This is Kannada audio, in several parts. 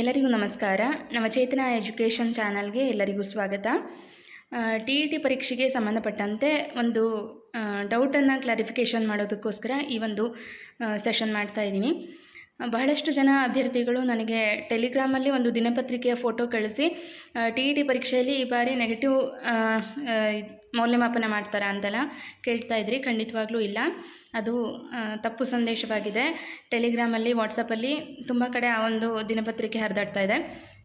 ಎಲ್ಲರಿಗೂ ನಮಸ್ಕಾರ. ನಮ್ಮ ಚೇತನ ಎಜುಕೇಷನ್ ಚಾನಲ್ಗೆ ಎಲ್ಲರಿಗೂ ಸ್ವಾಗತ. ಟಿ ಇ ಟಿ ಪರೀಕ್ಷೆಗೆ ಸಂಬಂಧಪಟ್ಟಂತೆ ಒಂದು ಡೌಟನ್ನು ಕ್ಲಾರಿಫಿಕೇಷನ್ ಮಾಡೋದಕ್ಕೋಸ್ಕರ ಈ ಒಂದು ಸೆಷನ್ ಮಾಡ್ತಾ ಇದ್ದೀನಿ. ಬಹಳಷ್ಟು ಜನ ಅಭ್ಯರ್ಥಿಗಳು ನನಗೆ ಟೆಲಿಗ್ರಾಮಲ್ಲಿ ಒಂದು ದಿನಪತ್ರಿಕೆಯ ಫೋಟೋ ಕಳಿಸಿ ಟಿ ಇ ಟಿ ಪರೀಕ್ಷೆಯಲ್ಲಿ ಈ ಬಾರಿ ನೆಗೆಟಿವ್ ಮೌಲ್ಯಮಾಪನ ಮಾಡ್ತಾರೆ ಅಂತೆಲ್ಲ ಕೇಳ್ತಾ ಇದ್ರಿ, ಖಂಡಿತವಾಗ್ಲೂ ಇಲ್ಲ. ಅದು ತಪ್ಪು ಸಂದೇಶವಾಗಿದೆ. ಟೆಲಿಗ್ರಾಮಲ್ಲಿ, ವಾಟ್ಸಪ್ಪಲ್ಲಿ ತುಂಬ ಕಡೆ ಆ ಒಂದು ದಿನಪತ್ರಿಕೆ ಹರಿದಾಡ್ತಾ ಇದೆ.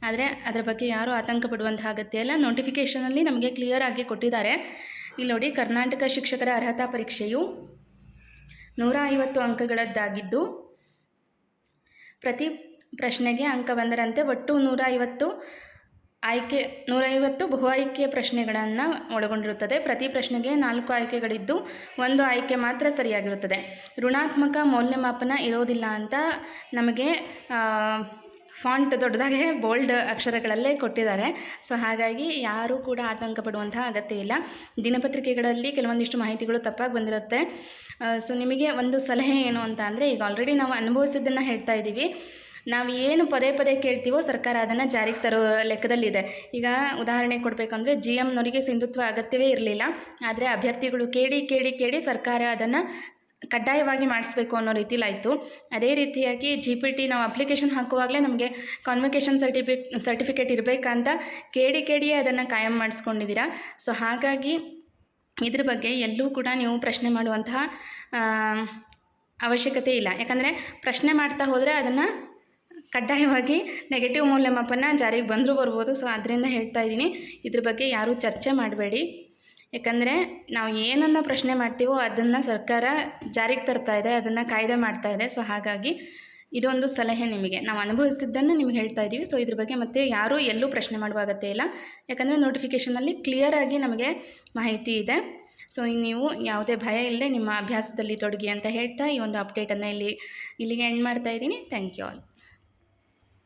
ಆದರೆ ಅದರ ಬಗ್ಗೆ ಯಾರೂ ಆತಂಕ ಪಡುವಂತಹ ಅಗತ್ಯ ಇಲ್ಲ. ನೋಟಿಫಿಕೇಷನಲ್ಲಿ ನಮಗೆ ಕ್ಲಿಯರ್ ಆಗಿ ಕೊಟ್ಟಿದ್ದಾರೆ. ಇಲ್ಲಿ ನೋಡಿ, ಕರ್ನಾಟಕ ಶಿಕ್ಷಕರ ಅರ್ಹತಾ ಪರೀಕ್ಷೆಯು ನೂರ ಐವತ್ತು ಅಂಕಗಳದ್ದಾಗಿದ್ದು ಪ್ರತಿ ಪ್ರಶ್ನೆಗೆ ಅಂಕ ಬಂದರಂತೆ ಒಟ್ಟು ನೂರ ಐವತ್ತು ಆಯ್ಕೆ, ನೂರೈವತ್ತು ಬಹು ಆಯ್ಕೆ ಪ್ರಶ್ನೆಗಳನ್ನು ಒಳಗೊಂಡಿರುತ್ತದೆ. ಪ್ರತಿ ಪ್ರಶ್ನೆಗೆ ನಾಲ್ಕು ಆಯ್ಕೆಗಳಿದ್ದು ಒಂದು ಆಯ್ಕೆ ಮಾತ್ರ ಸರಿಯಾಗಿರುತ್ತದೆ. ಋಣಾತ್ಮಕ ಮೌಲ್ಯಮಾಪನ ಇರೋದಿಲ್ಲ ಅಂತ ನಮಗೆ ಫಾಂಟ್ ದೊಡ್ಡದಾಗೆ ಬೋಲ್ಡ್ ಅಕ್ಷರಗಳಲ್ಲೇ ಕೊಟ್ಟಿದ್ದಾರೆ. ಸೊ ಹಾಗಾಗಿ ಯಾರೂ ಕೂಡ ಆತಂಕ ಪಡುವಂತಹ ಅಗತ್ಯ ಇಲ್ಲ. ದಿನಪತ್ರಿಕೆಗಳಲ್ಲಿ ಕೆಲವೊಂದಿಷ್ಟು ಮಾಹಿತಿಗಳು ತಪ್ಪಾಗಿ ಬಂದಿರುತ್ತೆ. ಸೊ ನಿಮಗೆ ಒಂದು ಸಲಹೆ ಏನು ಅಂತ ಅಂದರೆ, ಈಗ ಆಲ್ರೆಡಿ ನಾವು ಅನುಭವಿಸಿದ್ದನ್ನು ಹೇಳ್ತಾ ಇದ್ದೀವಿ. ನಾವು ಏನು ಪದೇ ಪದೇ ಕೇಳ್ತೀವೋ ಸರ್ಕಾರ ಅದನ್ನು ಜಾರಿಗೆ ತರೋ ಲೆಕ್ಕದಲ್ಲಿದೆ. ಈಗ ಉದಾಹರಣೆ ಕೊಡಬೇಕಂದ್ರೆ ಜಿ ಎಮ್ನವರಿಗೆ ಸಿಂಧುತ್ವ ಅಗತ್ಯವೇ ಇರಲಿಲ್ಲ. ಆದರೆ ಅಭ್ಯರ್ಥಿಗಳು ಕೇಳಿ ಕೇಳಿ ಕೇಳಿ ಸರ್ಕಾರ ಅದನ್ನು ಕಡ್ಡಾಯವಾಗಿ ಮಾಡಿಸ್ಬೇಕು ಅನ್ನೋ ರೀತಿಲಾಯಿತು. ಅದೇ ರೀತಿಯಾಗಿ ಜಿ ಪಿ ಟಿ ನಾವು ಅಪ್ಲಿಕೇಶನ್ ಹಾಕುವಾಗಲೇ ನಮಗೆ ಕಾನ್ವಿಕೇಷನ್ ಸರ್ಟಿಫಿ ಸರ್ಟಿಫಿಕೇಟ್ ಇರಬೇಕಂತ ಕೇಳಿ ಕೇಳಿಯೇ ಅದನ್ನು ಕಾಯಂ ಮಾಡಿಸ್ಕೊಂಡಿದ್ದೀರಾ. ಸೊ ಹಾಗಾಗಿ ಇದ್ರ ಬಗ್ಗೆ ಎಲ್ಲೂ ಕೂಡ ನೀವು ಪ್ರಶ್ನೆ ಮಾಡುವಂತಹ ಅವಶ್ಯಕತೆ ಇಲ್ಲ. ಯಾಕಂದರೆ ಪ್ರಶ್ನೆ ಮಾಡ್ತಾ ಹೋದರೆ ಅದನ್ನು ಕಡ್ಡಾಯವಾಗಿ ನೆಗೆಟಿವ್ ಮೌಲ್ಯಮಾಪನ ಜಾರಿಗೆ ಬಂದರೂ ಬರ್ಬೋದು. ಸೊ ಅದರಿಂದ ಹೇಳ್ತಾ ಇದ್ದೀನಿ. ಇದ್ರ ಬಗ್ಗೆ ಯಾರೂ ಚರ್ಚೆ ಮಾಡಬೇಡಿ. ಯಾಕಂದರೆ ನಾವು ಏನನ್ನು ಪ್ರಶ್ನೆ ಮಾಡ್ತೀವೋ ಅದನ್ನು ಸರ್ಕಾರ ಜಾರಿಗೆ ತರ್ತಾ ಇದೆ, ಅದನ್ನು ಕಾಯ್ದೆ ಮಾಡ್ತಾ ಇದೆ. ಸೊ ಹಾಗಾಗಿ ಇದೊಂದು ಸಲಹೆ ನಿಮಗೆ. ನಾವು ಅನುಭವಿಸಿದ್ದನ್ನು ನಿಮ್ಗೆ ಹೇಳ್ತಾ ಇದ್ದೀವಿ ಸೊ ಇದ್ರ ಬಗ್ಗೆ ಮತ್ತೆ ಯಾರೂ ಎಲ್ಲೂ ಪ್ರಶ್ನೆ ಮಾಡುವ ಅಗತ್ಯ ಇಲ್ಲ. ಯಾಕಂದರೆ ನೋಟಿಫಿಕೇಷನಲ್ಲಿ ಕ್ಲಿಯರಾಗಿ ನಮಗೆ ಮಾಹಿತಿ ಇದೆ. ಸೊ ನೀವು ಯಾವುದೇ ಭಯ ಇಲ್ಲದೆ ನಿಮ್ಮ ಅಭ್ಯಾಸದಲ್ಲಿ ತೊಡಗಿ ಅಂತ ಹೇಳ್ತಾ ಈ ಒಂದು ಅಪ್ಡೇಟನ್ನು ಇಲ್ಲಿ, ಇಲ್ಲಿಗೆ ಎಂಡ್ ಮಾಡ್ತಾ ಇದ್ದೀನಿ. Thank you all